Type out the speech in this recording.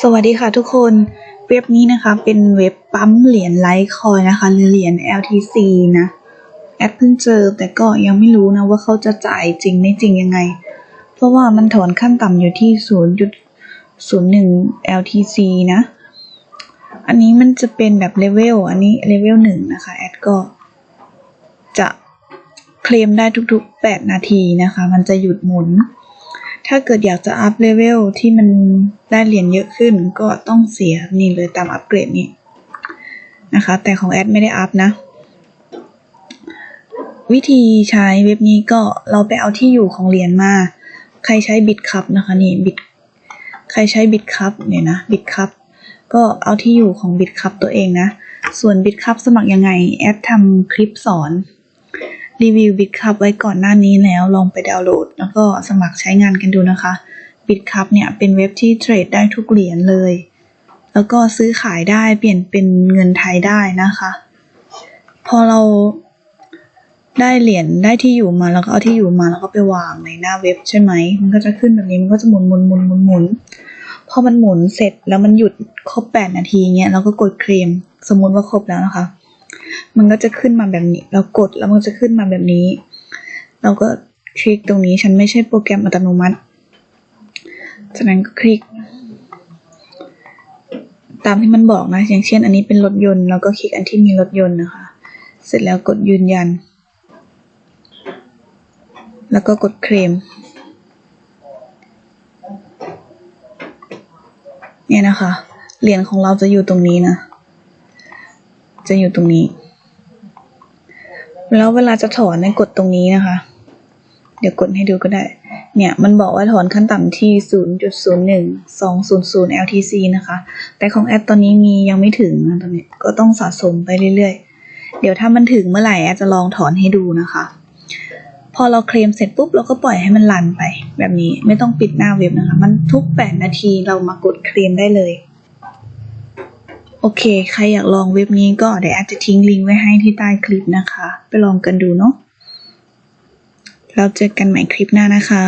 สวัสดีค่ะทุกคน เว็บนี้นะคะ เป็นเว็บปั๊มเหรียญไลท์คอยนะคะ หรือเหรียญ LTC นะ แอดเพิ่งเจอแต่ก็ยังไม่รู้นะว่าเขาจะจ่ายจริงไม่จริงยังไง เพราะว่ามันถอนขั้นต่ำอยู่ที่ 0.01 LTC นะ อันนี้มันจะเป็นแบบเลเวล อันนี้เลเวลหนึ่งนะคะ แอดก็จะเคลมได้ทุกๆ 8 นาทีนะคะ มันจะหยุดหมุน ถ้าเกิดอยากจะอัพเลเวลที่มันได้เหรียญเยอะขึ้นก็ต้องเสียนี่เลยตามอัปเกรดนี้นะคะ แต่ของแอดไม่ได้อัพนะ วิธีใช้เว็บนี้ก็เราไปเอาที่อยู่ของเหรียญมา ใครใช้บิตคัพนะคะนี่บิตใครใช้บิตคัพเนี่ยนะบิตคัพก็เอาที่อยู่ของบิตคัพตัวเองนะ ส่วนบิตคัพสมัครยังไงแอดทำคลิปสอน รีวิว BitCup ไว้ก่อนหน้านี้แล้วลองไปดาวน์โหลด แล้วก็สมัครใช้งานกันดูนะคะ BitCup เนี่ยเป็นเว็บที่เทรดได้ทุกเหรียญเลย แล้วก็ซื้อขายได้เปลี่ยนเป็นเงินไทยได้นะคะ พอเราได้เหรียญได้ที่อยู่มาแล้วก็เอาที่อยู่มาแล้วก็ไปวางในหน้าเว็บใช่ไหมมันก็จะขึ้นแบบนี้มันก็จะหมุนหมุนหมุนหมุนหมุนพอมันหมุนเสร็จแล้วมันหยุดครบแปดนาทีเงี้ยเราก็กดเคลมสมมุติว่าครบแล้วนะคะ มันก็จะขึ้นมาแบบนี้ เรากดแล้วมันจะขึ้นมาแบบนี้ เราก็คลิกตรงนี้ฉันไม่ใช่โปรแกรมอัตโนมัติฉะนั้นก็คลิก ตามที่มันบอกนะ อย่างเช่น อันนี้เป็นรถยนต์เราก็คลิกอันที่มีรถยนต์นะคะ เสร็จแล้วกดยืนยัน แล้วก็กดเคลมเนี่ยนะคะ เหรียญของเราจะอยู่ตรงนี้นะ จะอยู่ตรงนี้ แล้วเวลาจะถอนเนี่ยกดตรงนี้นะคะ เดี๋ยวกดให้ดูก็ได้ เนี่ยมันบอกว่าถอนขั้นต่ำที่ 0.01200 LTC นะคะ แต่ของแอดตอนนี้มียังไม่ถึงนะตอนนี้ก็ต้องสะสมไปเรื่อยๆ เดี๋ยวถ้ามันถึงเมื่อไหร่แอดจะลองถอนให้ดูนะคะ พอเราเคลมเสร็จปุ๊บเราก็ปล่อยให้มันรันไป แบบนี้ไม่ต้องปิดหน้าเว็บนะคะ มันทุก 8 นาทีเรามากดเคลมได้เลย โอเค ใครอยากลองเว็บนี้ก็เดี๋ยวแอดจะทิ้งลิงก์ไว้ให้ที่ใต้คลิปนะคะ ไปลองกันดูเนาะเราเจอกันใหม่คลิปหน้านะคะ